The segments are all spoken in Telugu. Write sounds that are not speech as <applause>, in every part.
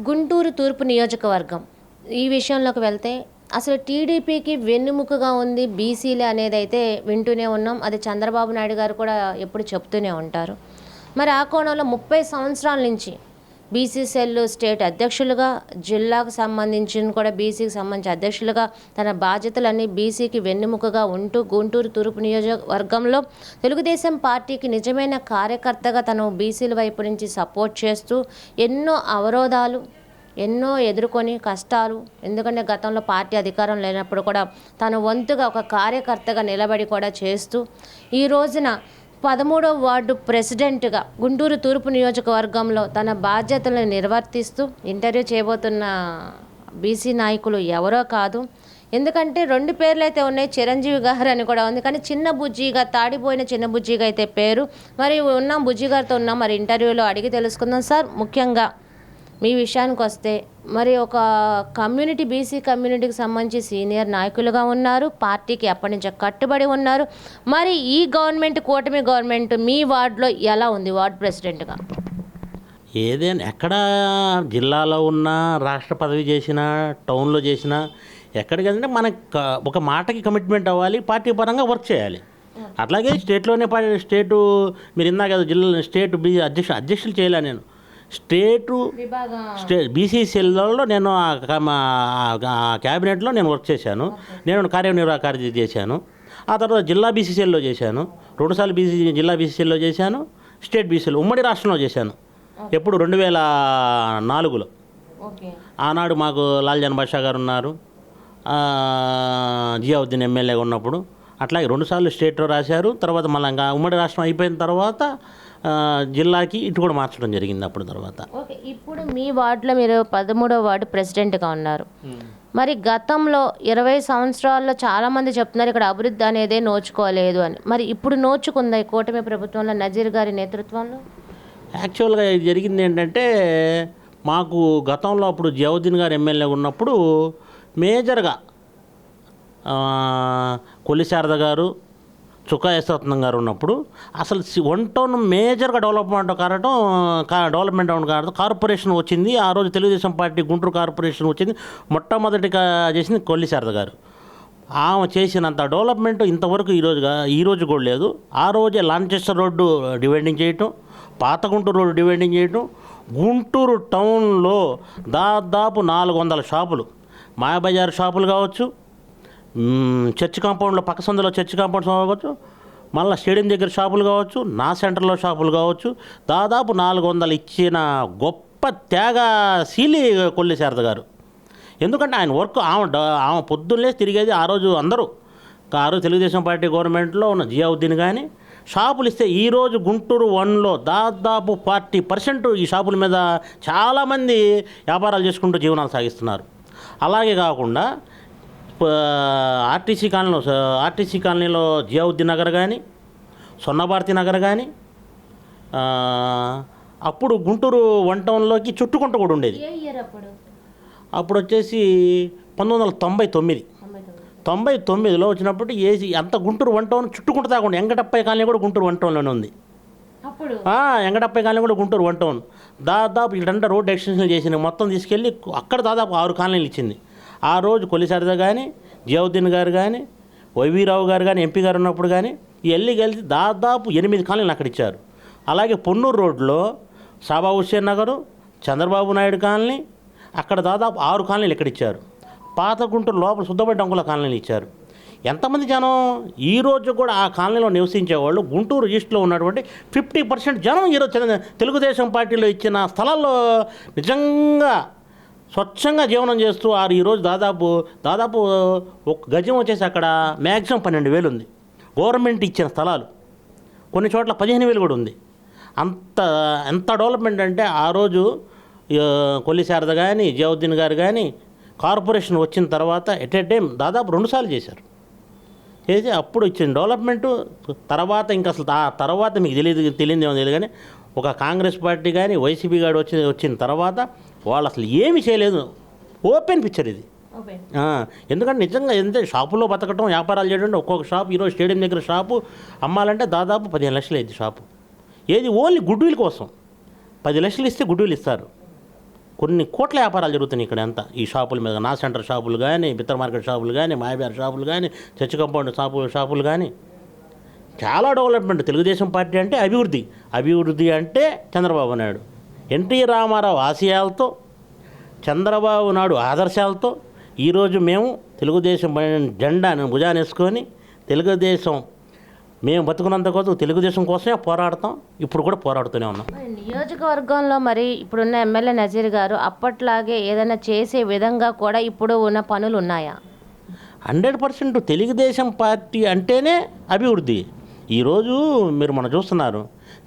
గుంటూరు తూర్పు నియోజకవర్గం. ఈ విషయంలోకి వెళ్తే అసలు టీడీపీకి వెన్నుముకగా ఉంది బీసీలే అనేది అయితే వింటూనే ఉన్నాం. అది చంద్రబాబు నాయుడు గారు కూడా ఎప్పుడు చెప్తూనే ఉంటారు. మరి ఆ కోణంలో ముప్పై సంవత్సరాల నుంచి బీసీసీఎల్లో స్టేట్ అధ్యక్షులుగా జిల్లాకు సంబంధించిన కూడా బీసీకి సంబంధించి అధ్యక్షులుగా తన బాధ్యతలన్నీ బీసీకి వెన్నెముకగా ఉంటూ గుంటూరు తూర్పు నియోజకవర్గంలో తెలుగుదేశం పార్టీకి నిజమైన కార్యకర్తగా తను బీసీల వైపు నుంచి సపోర్ట్ చేస్తూ ఎన్నో అవరోధాలు ఎన్నో ఎదుర్కొని కష్టాలు ఎందుకంటే గతంలో పార్టీ అధికారం లేనప్పుడు కూడా తన వంతుగా ఒక కార్యకర్తగా నిలబడి కూడా చేస్తూ ఈ రోజున పదమూడవ వార్డు ప్రెసిడెంట్గా గుంటూరు తూర్పు నియోజకవర్గంలో తన బాధ్యతలను నిర్వర్తిస్తూ ఇంటర్వ్యూ చేయబోతున్న బీసీ నాయకులు ఎవరో కాదు. ఎందుకంటే రెండు పేర్లు అయితే ఉన్నాయి చిరంజీవి గారు అని కూడా ఉంది. కానీ చిన్న బుజ్జిగా తాడిపోయిన చిన్న బుజ్జిగా అయితే పేరు. మరి ఉన్నాం బుజ్జి గారితో ఉన్నాం. మరి ఇంటర్వ్యూలో అడిగి తెలుసుకుందాం సార్. ముఖ్యంగా మీ విషయానికి వస్తే మరి ఒక కమ్యూనిటీ బీసీ కమ్యూనిటీకి సంబంధించి సీనియర్ నాయకులుగా ఉన్నారు పార్టీకి ఎప్పటి నుంచో కట్టుబడి ఉన్నారు. మరి ఈ గవర్నమెంట్ కూటమి గవర్నమెంట్ మీ వార్డులో ఎలా ఉంది వార్డు ప్రెసిడెంట్గా? ఏదైనా ఎక్కడ జిల్లాలో ఉన్నా రాష్ట్ర పదవి చేసినా టౌన్లో చేసినా ఎక్కడికంటే మనకి ఒక మాటకి కమిట్మెంట్ అవ్వాలి పార్టీ పరంగా వర్క్ చేయాలి. అట్లాగే స్టేట్లోనే స్టేటు మీరు ఇందాక కదా జిల్లా స్టేట్ బీ అధ్యక్ష అధ్యక్షులు చేయలే నేను. స్టేటు స్టే బీసీసీఎల్లో నేను క్యాబినెట్లో నేను వర్క్ చేశాను. నేను కార్యనిర్వాహక కార్యదర్శి చేశాను. ఆ తర్వాత జిల్లా బీసీసీఎల్లో చేశాను. రెండుసార్లు బీసీ జిల్లా బీసీసీఎల్లో చేశాను. స్టేట్ బీసీఎల్ ఉమ్మడి రాష్ట్రంలో చేశాను. ఎప్పుడు రెండు వేల నాలుగులో ఆనాడు మాకు లాల్జాన్ బాషా గారు ఉన్నారు. జియావుద్దీన్ ఎమ్మెల్యేగా ఉన్నప్పుడు. అట్లాగే రెండుసార్లు స్టేట్లో రాశారు. తర్వాత మళ్ళీ ఇంకా ఉమ్మడి రాష్ట్రం అయిపోయిన తర్వాత జిల్లాకి ఇటు కూడా మార్చడం జరిగింది అప్పుడు తర్వాత. ఓకే ఇప్పుడు మీ వార్డులో మీరు పదమూడవ వార్డు ప్రెసిడెంట్గా ఉన్నారు. మరి గతంలో ఇరవై సంవత్సరాల్లో చాలామంది చెప్తున్నారు ఇక్కడ అభివృద్ధి అనేదే నోచుకోలేదు అని. మరి ఇప్పుడు నోచుకుందా ఈ కూటమి ప్రభుత్వంలో నజీర్ గారి నేతృత్వంలో? యాక్చువల్గా ఇది జరిగింది ఏంటంటే మాకు గతంలో అప్పుడు జవద్దీన్ గారు ఎమ్మెల్యే ఉన్నప్పుడు మేజర్గా ఆ, కొల్లి శారద గారు చుక్కా యశ్వరత్నం గారు ఉన్నప్పుడు అసలు వన్ టౌన్ మేజర్గా డెవలప్మెంట్ కారటం కా- డెవలప్మెంట్ అవును కారటం కార్పొరేషన్ వచ్చింది. ఆ రోజు తెలుగుదేశం పార్టీ గుంటూరు కార్పొరేషన్ వచ్చింది. మొట్టమొదటిగా చేసింది కొల్లి శారద గారు. ఆమె చేసినంత డెవలప్మెంట్ ఇంతవరకు ఈరోజు ఈ రోజు కూడా లేదు. ఆ రోజే లాంచెస్టర్ రోడ్డు డివైడింగ్ చేయటం పాత గుంటూరు రోడ్డు డివైడింగ్ చేయటం గుంటూరు టౌన్లో దాదాపు నాలుగు వందల షాపులు మాయాబజార్ షాపులు కావచ్చు చర్చ్ కాంపౌండ్లో పక్క సందులో చర్చ్ కాంపౌండ్ కావచ్చు మళ్ళీ స్టేడియం దగ్గర షాపులు కావచ్చు నా సెంటర్లో షాపులు కావచ్చు దాదాపు నాలుగు వందలు ఇచ్చిన గొప్ప త్యాగ శీలి కొల్లి శారద గారు. ఎందుకంటే ఆయన వర్క్ ఆమె ఆమె పొద్దున్నే తిరిగేది ఆ రోజు అందరూ. ఆ రోజు తెలుగుదేశం పార్టీ గవర్నమెంట్లో ఉన్న జియావుద్దీన్ కానీ షాపులు ఇస్తే ఈరోజు గుంటూరు వన్లో దాదాపు ఫార్టీ పర్సెంట్ ఈ షాపుల మీద చాలామంది వ్యాపారాలు చేసుకుంటూ జీవనాలు సాగిస్తున్నారు. అలాగే కాకుండా ఆర్టీసీ కాలనీలో ఆర్టీసీ కాలనీలో జియావుద్దీన్ నగర్ కానీ సొన్నభారతి నగర్ కానీ అప్పుడు గుంటూరు వన్ టౌన్లోకి చుట్టుకుంటూ కూడా ఉండేది. అప్పుడు? వచ్చేసి పంతొమ్మిది వందల తొంభై తొమ్మిది. తొంభై తొమ్మిదిలో వచ్చినప్పుడు ఏసీ అంత గుంటూరు వన్ టౌన్ చుట్టుకుంటూ తాకుండా వెంకటప్పయ్య కాలనీ కూడా గుంటూరు వన్ టౌన్లోనే ఉంది. వెంకటప్పయ్య కాలనీ కూడా గుంటూరు వన్ టౌన్. దాదాపు ఇటంతా రోడ్ ఎక్స్టెన్షన్ చేసింది. మొత్తం తీసుకెళ్ళి అక్కడ దాదాపు ఆరు కాలనీలు ఇచ్చింది. ఆ రోజు కొలిసారద కానీ జియావుద్దీన్ గారు కానీ వైవీరావు గారు కానీ ఎంపీ గారు ఉన్నప్పుడు కానీ వెళ్ళి కలిసి దాదాపు ఎనిమిది కాలనీలు అక్కడ ఇచ్చారు. అలాగే పొన్నూరు రోడ్లో సాబా హుస్సేన్ నగరు చంద్రబాబు నాయుడు కాలనీ అక్కడ దాదాపు ఆరు కాలనీలు ఇక్కడ ఇచ్చారు. పాత గుంటూరు లోపల శుద్ధపడ్డ అంకుల కాలనీలు ఇచ్చారు. ఎంతమంది జనం ఈ రోజు కూడా ఆ కాలనీలో నివసించే వాళ్ళు? గుంటూరు ఈస్ట్లో ఉన్నటువంటి ఫిఫ్టీ పర్సెంట్ జనం ఈరోజు తెలుగుదేశం పార్టీలో ఇచ్చిన స్థలాల్లో నిజంగా స్వచ్ఛంగా జీవనం చేస్తూ ఆరు ఈరోజు దాదాపు దాదాపు ఒక గజం వచ్చేసి అక్కడ మ్యాక్సిమం పన్నెండు వేలు ఉంది. గవర్నమెంట్ ఇచ్చిన స్థలాలు. కొన్ని చోట్ల పదిహేను వేలు కూడా ఉంది. అంత ఎంత డెవలప్మెంట్ అంటే ఆ రోజు కొల్లిశారద కొల్లి శారద కానీ జయవుద్దీన్ గారు కానీ కార్పొరేషన్ వచ్చిన తర్వాత ఎట్ ఏ టైం దాదాపు రెండుసార్లు చేశారు. చేసి అప్పుడు ఇచ్చిన డెవలప్మెంట్ తర్వాత ఇంకా అసలు ఆ తర్వాత మీకు తెలియదు తెలియదు ఏమో తెలియదు కానీ ఒక కాంగ్రెస్ పార్టీ కానీ వైసీపీ గారు వచ్చి వచ్చిన తర్వాత వాళ్ళు అసలు ఏమీ చేయలేదు. ఓపెన్ పిక్చర్ ఇది. ఎందుకంటే నిజంగా ఎంత షాపులో బతకటం వ్యాపారాలు చేయడం ఒక్కొక్క షాప్ ఈరోజు స్టేడియం దగ్గర షాపు అమ్మాలంటే దాదాపు పదిహేను లక్షలు అయింది షాపు. ఏది ఓన్లీ గుడ్విల్ కోసం. పది లక్షలు ఇస్తే గుడ్విల్ ఇస్తారు. కొన్ని కోట్ల వ్యాపారాలు జరుగుతున్నాయి ఇక్కడ అంతా. ఈ షాపుల మీద నా సెంటర్ షాపులు కానీ బిత్తర్ మార్కెట్ షాపులు కానీ మాయబార్ షాపులు కానీ చర్చి కంపౌండ్ షాపు షాపులు కానీ చాలా డెవలప్మెంట్. తెలుగుదేశం పార్టీ అంటే అభివృద్ధి. అభివృద్ధి అంటే చంద్రబాబు నాయుడు. ఎన్టీ రామారావు ఆశయాలతో చంద్రబాబు నాయుడు ఆదర్శాలతో ఈరోజు మేము తెలుగుదేశం పైన జెండాను భుజానేసుకొని తెలుగుదేశం మేము బతుకున్నంత కోసం తెలుగుదేశం కోసమే పోరాడతాం ఇప్పుడు కూడా పోరాడుతూనే ఉన్నాం. నియోజకవర్గంలో మరి ఇప్పుడున్న ఎమ్మెల్యే నజీర్ గారు అప్పట్లాగే ఏదైనా చేసే విధంగా కూడా ఇప్పుడు ఉన్న పనులు ఉన్నాయా? హండ్రెడ్ పర్సెంట్ తెలుగుదేశం పార్టీ అంటేనే అభివృద్ధి. ఈరోజు మీరు మనం చూస్తున్నారు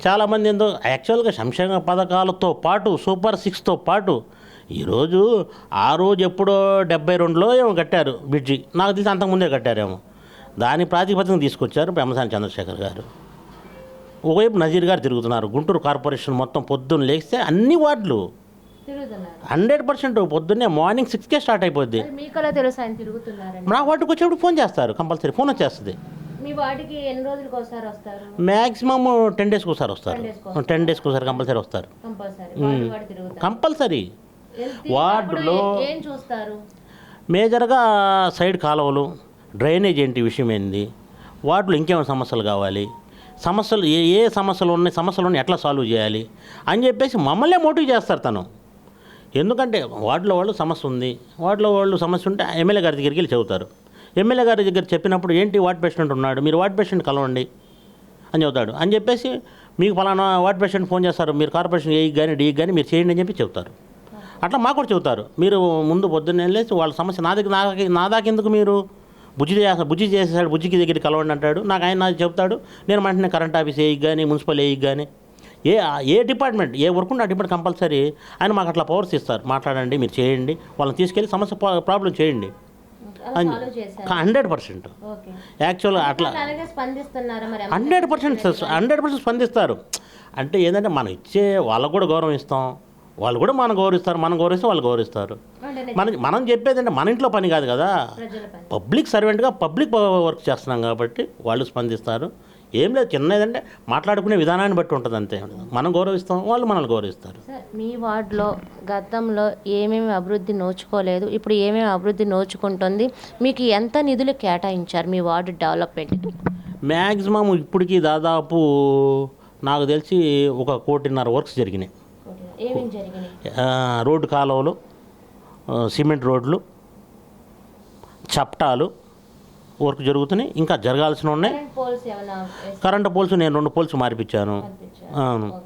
చాలామంది ఏందో యాక్చువల్గా సంక్షేమ పథకాలతో పాటు సూపర్ సిక్స్తో పాటు ఈరోజు ఆ రోజు ఎప్పుడో డెబ్బై రెండులో ఏమో కట్టారు బ్రిడ్జి. నాకు తెలిసి అంతకుముందే కట్టారేమో. దాని ప్రాతిపదికన తీసుకొచ్చారు బ్రహ్మసాని చంద్రశేఖర్ గారు. ఒకవైపు నజీర్ గారు తిరుగుతున్నారు. గుంటూరు కార్పొరేషన్ మొత్తం పొద్దున్న లేస్తే అన్ని వార్డులు. హండ్రెడ్ పర్సెంట్ పొద్దున్నే మార్నింగ్ సిక్స్కే స్టార్ట్ అయిపోద్ది. మీకలా తెలుసు ఆయన తిరుగుతున్నారని? నా వాటికి వచ్చేప్పుడు ఫోన్ చేస్తారు. కంపల్సరీ ఫోన్ వచ్చేస్తుంది. మీ వాటికి ఎన్ని రోజులకు ఒకసారి వస్తారు? మ్యాక్సిమమ్ టెన్ డేస్కి ఒకసారి వస్తారు. 10 days కి టెన్ డేస్కి ఒకసారి కంపల్సరీ వస్తారు. కంపల్సరీ. వార్డులో ఏ- చూస్తారు? మేజర్గా సైడ్ కాలువలు డ్రైనేజ్ ఏంటి విషయం ఏంది? వాటిలో ఇంకేమైనా సమస్యలు కావాలి? సమస్యలు ఏ ఏ సమస్యలు ఉన్నాయి? సమస్యలు ఉన్నాయి ఎట్లా సాల్వ్ చేయాలి? అని చెప్పేసి మమ్మల్నే మోటివ్ చేస్తారు తను. ఎందుకంటే వాటిలో వాళ్ళు సమస్య ఉంది. వాటిలో వాళ్ళు సమస్య ఉంటే ఎమ్మెల్యే గారి దగ్గరికి వెళ్ళి చెబుతారు. ఎమ్మెల్యే గారి దగ్గర చెప్పినప్పుడు ఏంటి వార్డ్ పేషెంట్ ఉన్నాడు? మీరు వార్డ్ పేషెంట్ కలవండి అని చెబుతాడు. అని చెప్పేసి మీకు ఫలానా వార్డ్ పేషెంట్ ఫోన్ చేస్తారు. మీరు కార్పొరేషన్ ఏకి కానీ డీకి కానీ మీరు చేయండి అని చెప్పి చెబుతారు. అట్లా మాకు కూడా చెబుతారు. మీరు ముందు పొద్దున్నే వెళ్ళేసి వాళ్ళ సమస్య నా దగ్గర నా నా దాకా ఎందుకు మీరు బుజ్జి చేస్తా బుజ్జి చేసేసాడు బుజ్జికి దగ్గర కలవండి అంటాడు. నాకు ఆయన నాకు చెప్తాడు నేను వెంటనే కరెంట్ ఆఫీస్ ఏకి కానీ మున్సిపల్ ఏకి కానీ ఏ ఏ డిపార్ట్మెంట్ ఏ వర్క్ ఉంటే ఆ డిపార్ట్మెంట్ కంపల్సరీ ఆయన మాకు అట్లా పవర్స్ ఇస్తారు. మాట్లాడండి మీరు చేయండి. వాళ్ళని తీసుకెళ్ళి సమస్య ప్రాబ్లం చేయండి. Hundred percent. యాక్చువల్గా అట్లా హండ్రెడ్ పర్సెంట్ హండ్రెడ్ పర్సెంట్ స్పందిస్తారు. అంటే ఏంటంటే మనం ఇచ్చే వాళ్ళకు కూడా గౌరవం ఇస్తాం వాళ్ళు కూడా మనం గౌరవిస్తారు. మనం గౌరవిస్తే వాళ్ళు గౌరవిస్తారు. మనం మనం చెప్పేది అంటే మన ఇంట్లో పని కాదు కదా. పబ్లిక్ సర్వెంట్గా పబ్లిక్ వర్క్ చేస్తున్నాం కాబట్టి వాళ్ళు స్పందిస్తారు. ఏం లేదు చిన్న ఏదంటే మాట్లాడుకునే విధానాన్ని బట్టి ఉంటుంది అంతే. మనం గౌరవిస్తాం వాళ్ళు మనల్ని గౌరవిస్తారు. మీ వార్డులో గతంలో ఏమేమి అభివృద్ధి నోచుకోలేదు ఇప్పుడు ఏమేమి అభివృద్ధి నోచుకుంటుంది మీకు ఎంత నిధులు కేటాయించారు మీ వార్డు డెవలప్మెంట్కి? మ్యాక్సిమం ఇప్పటికీ దాదాపు నాకు తెలిసి ఒక కోటిన్నర వర్క్స్ జరిగినాయి. రోడ్డు కాలువలు సిమెంట్ రోడ్లు చప్టాలు వర్క్ జరుగుతున్నాయి. ఇంకా జరగాల్సిన ఉన్నాయి. కరెంట్ పోల్స్ నేను రెండు పోల్స్ మార్పించాను? అవును.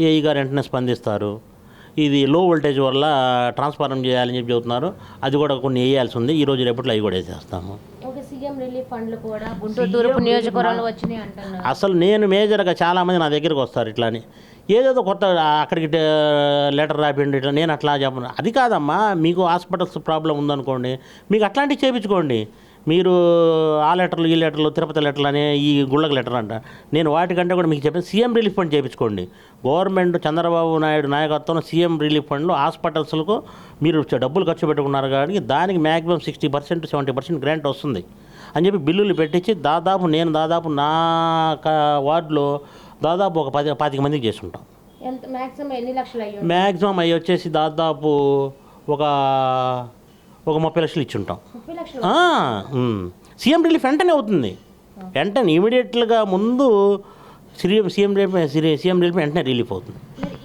ఏఈ గారు వెంటనే స్పందిస్తారు. ఇది లో వోల్టేజ్ వల్ల ట్రాన్స్ఫార్మర్ చేయాలని చెప్పి చెబుతున్నారు. అది కూడా కొన్ని వేయాల్సి ఉంది ఈ రోజు రేపట్లో అవి కూడా వేసేస్తాము. ఓకే సీఎం రిలీఫ్ ఫండ్లు కూడా గుంటూరు తూర్పు నియోజకవర్గంలో వచ్చినాయి అంటున్నారు. అసలు నేను మేజర్గా చాలామంది నా దగ్గరికి వస్తారు ఇట్లా అని ఏదేదో కొత్త అక్కడికి టే- లెటర్ రాపిండి ఇట్లా. నేను అట్లా చెప్పను. అది కాదమ్మా. మీకు హాస్పిటల్స్ ప్రాబ్లం ఉందనుకోండి. మీకు అట్లాంటివి చేయించుకోండి మీరు ఆ లెటర్లు ఈ లెటర్లు తిరుపతి లెటర్లు అనే ఈ గుళ్ళకి లెటర్ అంట. నేను వాటికంటే కూడా మీకు చెప్పాను సీఎం రిలీఫ్ ఫండ్ చేయించుకోండి. గవర్నమెంట్ చంద్రబాబు నాయుడు నాయకత్వంలో సీఎం రిలీఫ్ ఫండ్లో హాస్పిటల్స్లకు మీరు డబ్బులు ఖర్చు పెట్టుకున్నారు కాబట్టి దానికి maximum sixty percent seventy percent grant వస్తుంది. అని చెప్పి బిల్లులు పెట్టించి దాదాపు నేను దాదాపు నా వార్డులో దాదాపు ఒక పది పాతిక మందికి చేసుకుంటాం. ఎంత మాక్సిమం ఎన్ని లక్షలు అయ్యి మ్యాక్సిమం అవి వచ్చేసి దాదాపు ఒక ఒక ముప్పై లక్షలు ఇచ్చి ఉంటాం. సీఎం రిలీఫ్ వెంటనే అవుతుంది. వెంటనే ఇమీడియట్గా ముందు CM CM relief CM relief వెంటనే రిలీఫ్ అవుతుంది.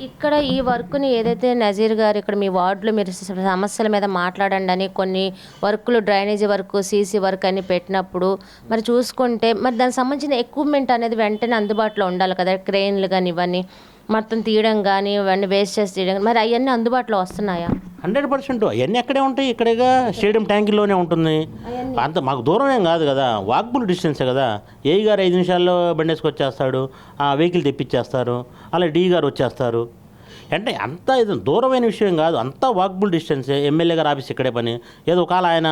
ఇక్కడ ఈ వర్క్ని ఏదైతే నజీర్ గారు ఇక్కడ మీ వార్డులో మీరు సమస్యల మీద మాట్లాడండి అని కొన్ని వర్కులు డ్రైనేజీ వర్క్ సీసీ వర్క్ అని పెట్టినప్పుడు మరి చూసుకుంటే మరి దానికి సంబంధించిన ఎక్విప్మెంట్ అనేది వెంటనే అందుబాటులో ఉండాలి కదా? క్రెయిన్లు కానీ ఇవన్నీ మొత్తం తీయడం కానీ ఇవన్నీ వేస్ట్ చేసి తీయడం మరి అవన్నీ అందుబాటులో వస్తున్నాయా? Hundred percent. అవన్నీ ఎక్కడే ఉంటాయి ఇక్కడేగా స్టేడియం ట్యాంకుల్లోనే ఉంటుంది. అంత మాకు దూరం ఏం కాదు కదా వాక్బుల్ డిస్టెన్సే కదా. ఏ గారు ఐదు నిమిషాల్లో బండేసుకు వచ్చేస్తాడు ఆ వెహికల్ తెప్పించేస్తారు అలా డి గారు వచ్చేస్తారు. అంటే అంత ఇది దూరమైన విషయం కాదు అంతా వాక్బుల్ డిస్టెన్సే. ఎమ్మెల్యే గారు ఆఫీస్ ఇక్కడే పని. ఏదో ఒకవేళ ఆయన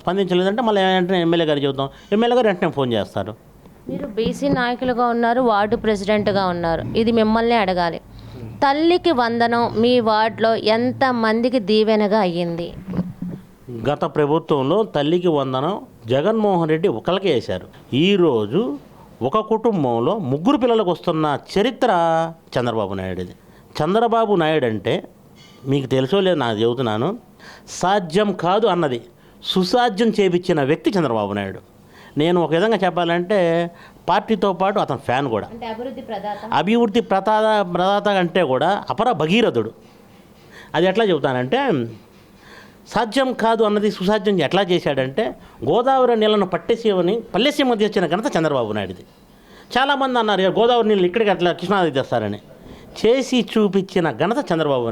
స్పందించలేదంటే మళ్ళీ వెంటనే ఎమ్మెల్యే గారు చెబుతాం. ఎమ్మెల్యే గారు వెంటనే ఫోన్ చేస్తారు. మీరు బీసీ నాయకులుగా ఉన్నారు వార్డు ప్రెసిడెంట్గా ఉన్నారు. ఇది మిమ్మల్ని అడగాలి. తల్లికి వందనం మీ వార్డులో ఎంత మందికి దీవెనగా అయ్యింది? గత ప్రభుత్వంలో తల్లికి వందనం జగన్మోహన్ రెడ్డి ఒకరికే వేశారు ఈరోజు ఒక కుటుంబంలో ముగ్గురు పిల్లలకు వస్తున్న చరిత్ర చంద్రబాబు నాయుడుది. చంద్రబాబు నాయుడు అంటే మీకు తెలుసో లేదు నాకు చెబుతున్నాను సాధ్యం కాదు అన్నది సుసాధ్యం చేపించిన వ్యక్తి చంద్రబాబు నాయుడు. నేను ఒక విధంగా చెప్పాలంటే పార్టీతో పాటు అతని ఫ్యాన్ కూడా. అంటే అభివృద్ధి ప్రదాత. ప్రదాత కంటే కూడా అపర భగీరథుడు. అది ఎట్లా చెబుతానంటే సాధ్యం కాదు అన్నది సుసాధ్యం ఎట్లా చేశాడంటే గోదావరి నీళ్ళను పట్టేసేవని పల్లెసీమ తెచ్చిన ఘనత చంద్రబాబు నాయుడుది. చాలామంది అన్నారు "ఏ, గోదావరి నీళ్ళు ఇక్కడికి అట్లా కృష్ణానది తెస్తారని. చేసి చూపించిన ఘనత చంద్రబాబు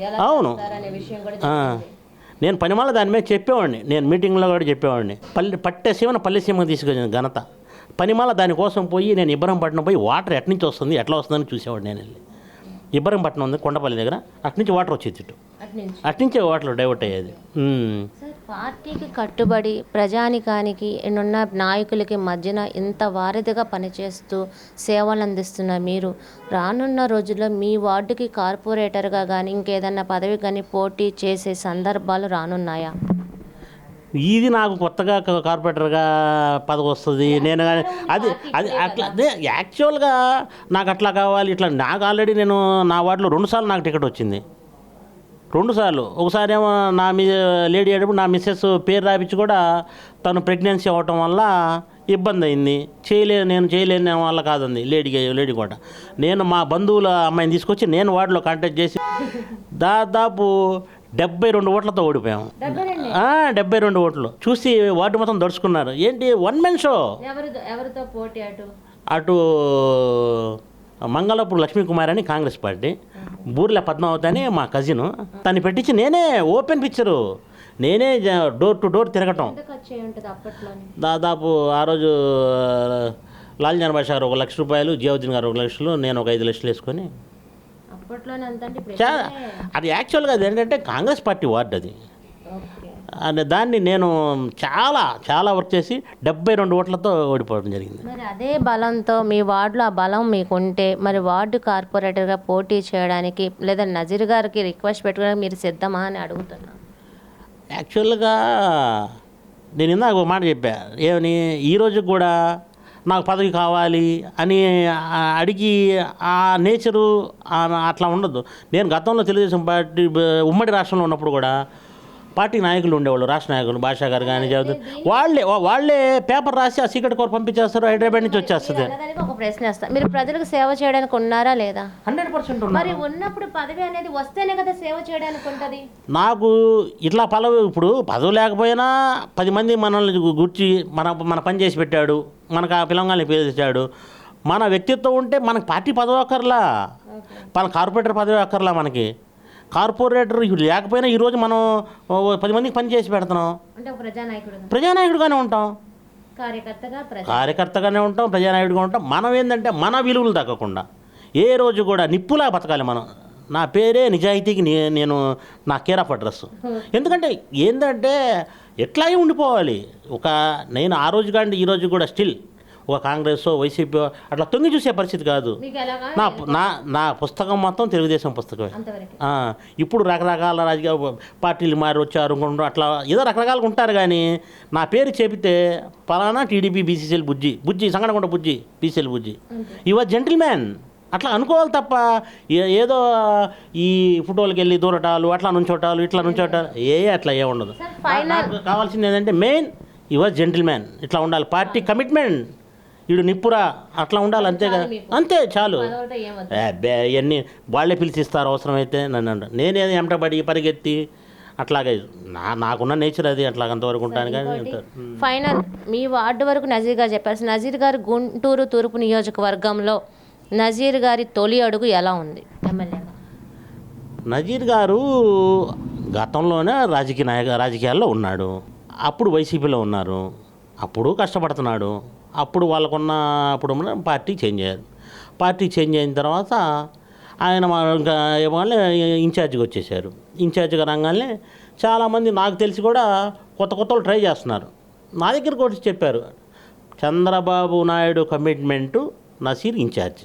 ఎలా అవును. నేను పనిమాల దాని మీద చెప్పేవాడిని. నేను మీటింగ్లో కూడా చెప్పేవాడిని. పల్లె పట్టేసీమను పల్లెసీమకు తీసుకొచ్చిన ఘనత. పనిమాల దానికోసం పోయి నేను ఇబ్బరంపట్నం పోయి వాటర్ ఎట్నుంచి వస్తుంది ఎట్లా వస్తుందని చూసేవాడిని నేను వెళ్ళి. ఇబ్బరంపట్నం ఉంది కొండపల్లి దగ్గర. అట్నుంచి వాటర్ వచ్చేది ఇటు. అటు నుంచి. అట్నుంచే వాటర్ డైవర్ట్ అయ్యేది. పార్టీకి కట్టుబడి ప్రజానికానికి ఉన్న నాయకులకి మధ్యన ఇంత వారధిగా పనిచేస్తూ సేవలు అందిస్తున్న మీరు రానున్న రోజుల్లో మీ వార్డుకి కార్పొరేటర్గా కానీ ఇంకేదన్నా పదవి కానీ పోటీ చేసే సందర్భాలు రానున్నాయా? ఇది నాకు కొత్తగా కార్పొరేటర్గా పదవి వస్తుంది నేను అది అది అట్లా అదే యాక్చువల్గా నాకు అట్లా కావాలి ఇట్లా నాకు ఆల్రెడీ నేను నా వార్డులో రెండుసార్లు నాకు టికెట్ వచ్చింది. రెండుసార్లు ఒకసారి ఏమో నా మీ లేడీ అయ్యేటప్పుడు నా మిస్సెస్ పేరు రాపించి కూడా తను ప్రెగ్నెన్సీ అవ్వటం వల్ల ఇబ్బంది అయింది. చేయలే నేను చేయలేని వల్ల కాదండి లేడీ లేడీ కూడా. నేను మా బంధువుల అమ్మాయిని తీసుకొచ్చి నేను వార్డులో కాంటాక్ట్ చేసి దాదాపు డెబ్బై రెండు ఓట్లతో ఓడిపోయాము ఆ, డెబ్బై రెండు ఓట్లు. చూసి వార్డు మొత్తం దడుచుకున్నారు. ఏంటి వన్ మెన్ షో? ఎవరు ఎవరితో పోటీ అటు? అటు మంగళపూర్ లక్ష్మీకుమార్ అని కాంగ్రెస్ పార్టీ. బూర్ల పద్మావతి అని మా కజిన్. తను పెట్టించి నేనే ఓపెన్ పిక్చరు నేనే డోర్ టు డోర్ తిరగటం. దాదాపు ఆ రోజు లాల్జాన్ బాషా గారు ఒక లక్ష రూపాయలు జియావుద్దీన్ గారు ఒక లక్షలు నేను ఒక ఐదు లక్షలు వేసుకొని అప్పట్లోనే అంత అంటే ఇప్పుడు చా అది యాక్చువల్గా అది ఏంటంటే కాంగ్రెస్ పార్టీ వార్డు అది. అనే దాన్ని నేను చాలా చాలా వర్క్ చేసి డెబ్బై రెండు ఓట్లతో ఓడిపోవడం జరిగింది. మరి అదే బలంతో మీ వార్డులో ఆ బలం మీకుంటే మరి వార్డు కార్పొరేటర్గా పోటీ చేయడానికి లేదా నజీర్ గారికి రిక్వెస్ట్ పెట్టుకోవడానికి మీరు సిద్ధమా అని అడుగుతున్నా. యాక్చువల్గా నేను ఇందాక ఒక మాట చెప్పా. ఏమని ఈరోజు కూడా నాకు పదవి కావాలి అని అడిగి ఆ నేచరు అట్లా ఉండదు. నేను గతంలో తెలుగుదేశం పార్టీ ఉమ్మడి రాష్ట్రంలో ఉన్నప్పుడు కూడా పార్టీ నాయకులు ఉండేవాళ్ళు రాష్ట్ర నాయకులు భాషా గారు కానీ చదువు వాళ్ళే వాళ్ళే పేపర్ రాసి ఆ సీక్రెట్ కోర్ పంపించేస్తారు హైదరాబాద్ నుంచి వచ్చేస్తుంది. ఒక ప్రశ్న వేస్తా. మీరు ప్రజలకు సేవ చేయడానికి ఉన్నారా లేదా? హండ్రెడ్ పర్సెంట్ మరి ఉన్నప్పుడు పదవి అనేది వస్తేనే కదా సేవ చేయడానికి ఉంటుంది. నాకు ఇట్లా పదవి ఇప్పుడు పదవి లేకపోయినా పది మంది మనల్ని గుర్చి మన మన పని చేసి పెట్టాడు మనకు ఆ పిలంగాల్ని పేర్చాడు మన వ్యక్తిత్వం ఉంటే మనకు పార్టీ పదవి అక్కర్లా. మన కార్పొరేటర్ పదవి అక్కర్లా మనకి. కార్పొరేటర్ లేకపోయినా ఈరోజు మనం పది మందికి పని చేసి పెడుతున్నాం. ప్రజానాయకుడుగానే ఉంటాం. కార్యకర్తగానే ఉంటాం ప్రజానాయుడుగా ఉంటాం. మనం ఏంటంటే మన విలువలు తగ్గకుండా. ఏ రోజు కూడా నిప్పులా బతకాలి మనం. నా పేరే నిజాయితీకి నేను నా కేర్ ఆఫ్ అడ్రస్. <laughs> ఎందుకంటే ఏంటంటే ఎట్లాగే ఉండిపోవాలి. ఒక నేను ఆ రోజు కానీ ఈ రోజు కూడా స్టిల్ ఒక కాంగ్రెస్ వైసీపీ అట్లా తొంగి చూసే పరిస్థితి కాదు. నా నా నా పుస్తకం మొత్తం తెలుగుదేశం పుస్తకమే. ఇప్పుడు రకరకాల రాజకీయ పార్టీలు మారి వచ్చారు అట్లా ఏదో రకరకాలుగా ఉంటారు కానీ నా పేరు చెబితే పలానా టీడీపీ బీసీసీఎల్ బుజ్జి బుజ్జి సంగడకుండా బుజ్జి బీసీఎల్ బుజ్జి. ఇవ జెంటిల్ మ్యాన్ అట్లా అనుకోవాలి తప్ప ఏ- ఏదో ఈ ఫోటోలకి వెళ్ళి దూరటాలు అట్లా నుంచోటాలు ఇట్లా నుంచోటాలు ఏ అట్లా ఏ ఉండదు. కావాల్సింది ఏంటంటే మెయిన్ యువర్ జెంటిల్ మ్యాన్ ఇట్లా ఉండాలి. పార్టీ కమిట్మెంట్ వీడు నిప్పురా అట్లా ఉండాలి అంతే కదా? అంతే చాలు. అబ్బే ఇవన్నీ వాళ్ళే పిలిచిస్తారు అవసరమైతే నన్ను అంటారు. నేనే ఎంటబడి పరిగెత్తి అట్లాగే నా నాకున్న నేచర్ అది అట్లా అంతవరకు ఉంటాను కానీ ఫైనల్ మీ వార్డు వరకు నజీర్ గారు చెప్పారు. నజీర్ గారు గుంటూరు తూర్పు నియోజకవర్గంలో నజీర్ గారి తొలి అడుగు ఎలా ఉంది? ఎమ్మెల్యేగా నజీర్ గారు గతంలోనే రాజకీయ నాయక రాజకీయాల్లో ఉన్నాడు. అప్పుడు వైసీపీలో ఉన్నారు. అప్పుడు కష్టపడుతున్నాడు. అప్పుడు వాళ్ళకున్న అప్పుడు పార్టీ చేంజ్ అయ్యారు పార్టీ చేంజ్ అయిన తర్వాత ఆయన ఇంకా వాళ్ళే ఇన్ఛార్జిగా వచ్చేసారు. ఇన్ఛార్జ్గా రాగానే చాలామంది నాకు తెలిసి కూడా కొత్త కొత్త ట్రై చేస్తున్నారు. నా దగ్గర కూడా చెప్పారు. Chandrababu Naidu commitment Naseer incharge.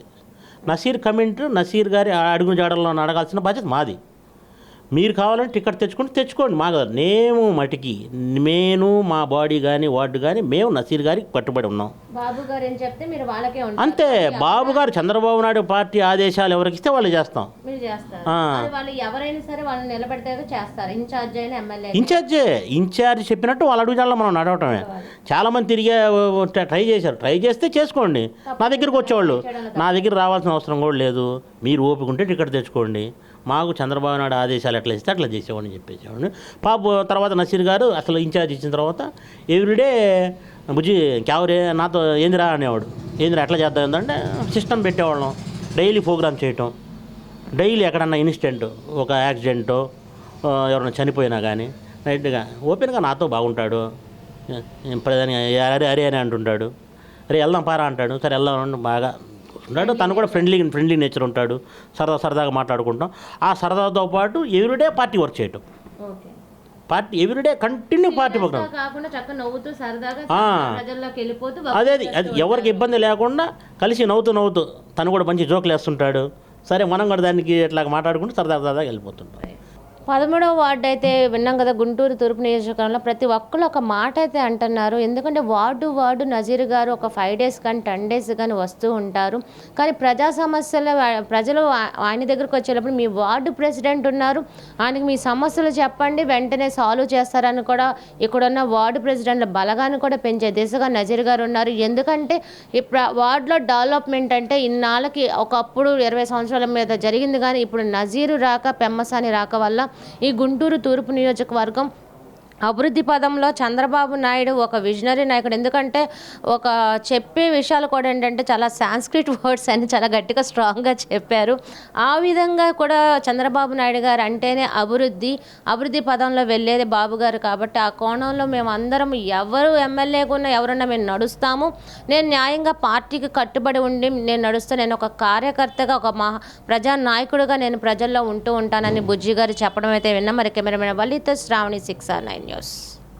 Naseer commit Naseer గారి అడుగు జాడల్లో అడగాల్సిన బాధ్యత మాది. మీరు కావాలంటే టికెట్ తెచ్చుకుంటే తెచ్చుకోండి. మా కాదు మేము మటికి నేను మా బాడీ కానీ వార్డు కానీ మేము నసీర్ గారికి కట్టుబడి ఉన్నాం. బాబు గారు ఏం చెప్తే మీరు వాళ్ళకే ఉంటారు. అంతే. బాబు గారు చంద్రబాబు నాయుడు పార్టీ ఆదేశాలు ఎవరికి ఇస్తే వాళ్ళు చేస్తాం. మీరు చేస్తారు. ఆ. అది వాళ్ళు ఎవరైనా సరే వాళ్ళని నిలబెడితే చేస్తారు. ఇన్ఛార్జ్ అయిన ఎమ్మెల్యే ఇన్ఛార్జే. ఇన్ఛార్జ్ చెప్పినట్టు వాళ్ళు అడుగుజాల్లో మనం నడవటమే. చాలామంది తిరిగే ట్రై చేశారు. ట్రై చేస్తే చేసుకోండి. నా దగ్గరికి వచ్చేవాళ్ళు. నా దగ్గర రావాల్సిన అవసరం కూడా లేదు. మీరు ఓపిక ఉంటే టికెట్ తెచ్చుకోండి. మాకు చంద్రబాబు నాయుడు ఆదేశాలు ఎట్లా ఇస్తే అట్లా చేసేవాడిని చెప్పేసేవాడిని పాప తర్వాత నసీర్ గారు అసలు ఇన్ఛార్జ్ ఇచ్చిన తర్వాత ఎవ్రీడే బుజ్జి క్యావరే నాతో ఏందిరా అనేవాడు. ఏందిరా ఎట్లా చేద్దాం ఏంటంటే సిస్టమ్ పెట్టేవాళ్ళం. డైలీ ప్రోగ్రామ్ చేయటం. డైలీ ఎక్కడన్నా ఇన్సిడెంట్ ఒక యాక్సిడెంటో ఎవరైనా చనిపోయినా కానీ నైట్గా ఓపెన్గా నాతో బాగుంటాడు. ప్రధాని అరే అరే అని అంటుంటాడు. అరే వెళ్దాం పారా అంటాడు. సరే వెళ్దాం బాగా ఉంటాడు. తను కూడా ఫ్రెండ్లీ ఫ్రెండ్లీ నేచర్ ఉంటాడు. సరదా సరదాగా మాట్లాడుకుంటాం. ఆ సరదాతో పాటు ఎవ్రీడే పార్టీ వర్క్ చేయటం. Okay. Party everyday continue party program. అది అది. ఎవరికి ఇబ్బంది లేకుండా కలిసి నవ్వుతూ నవ్వుతూ తను కూడా మంచి జోకులు వేస్తుంటాడు. సరే మనం కూడా దానికి ఇట్లా మాట్లాడుకుంటూ సరదా సరదాగా వెళ్ళిపోతుంటాం. పదమూడవ వార్డు అయితే విన్నాం కదా గుంటూరు తూర్పు నియోజకవర్గంలో ప్రతి ఒక్కరు ఒక మాట అయితే అంటున్నారు. ఎందుకంటే వార్డు వార్డు నజీర్ గారు ఒక ఫైవ్ డేస్ కానీ టెన్ డేస్ కానీ వస్తూ ఉంటారు. కానీ ప్రజా సమస్యలు ప్రజలు ఆయన దగ్గరకు వచ్చేటప్పుడు మీ వార్డు ప్రెసిడెంట్ ఉన్నారు. ఆయనకి మీ సమస్యలు చెప్పండి వెంటనే సాల్వ్ చేస్తారని కూడా ఇక్కడున్న వార్డు ప్రెసిడెంట్ల బలగాన్ని కూడా పెంచే దిశగా నజీర్ గారు ఉన్నారు. ఎందుకంటే ఈ వార్డులో డెవలప్మెంట్ అంటే ఇన్నాళ్ళకి ఒకప్పుడు ఇరవై సంవత్సరాల మీద జరిగింది కానీ ఇప్పుడు నజీరు రాక పెమ్మసాని రాక వల్ల ఈ గుంటూరు తూర్పు నియోజకవర్గం అభివృద్ధి పదంలో చంద్రబాబు నాయుడు ఒక విజనరీ నాయకుడు. ఎందుకంటే ఒక చెప్పే విషయాలు కూడా ఏంటంటే చాలా సాంస్క్రిట్ వర్డ్స్ అని చాలా గట్టిగా స్ట్రాంగ్గా చెప్పారు. ఆ విధంగా కూడా చంద్రబాబు నాయుడు గారు అంటేనే అభివృద్ధి అభివృద్ధి పదంలో వెళ్ళేది బాబు గారు కాబట్టి ఆ కోణంలో మేము అందరం ఎవరు ఎమ్మెల్యేకున్నా ఎవరన్నా మేము నడుస్తాము. నేను న్యాయంగా పార్టీకి కట్టుబడి ఉండి నేను నడుస్తూ నేను ఒక కార్యకర్తగా ఒక మహా ప్రజా నాయకుడిగా నేను ప్రజల్లో ఉంటూ ఉంటానని బుజ్జి గారు చెప్పడం అయితే విన్నా. మరి cameraman వల్లితో Shravani six or nine años.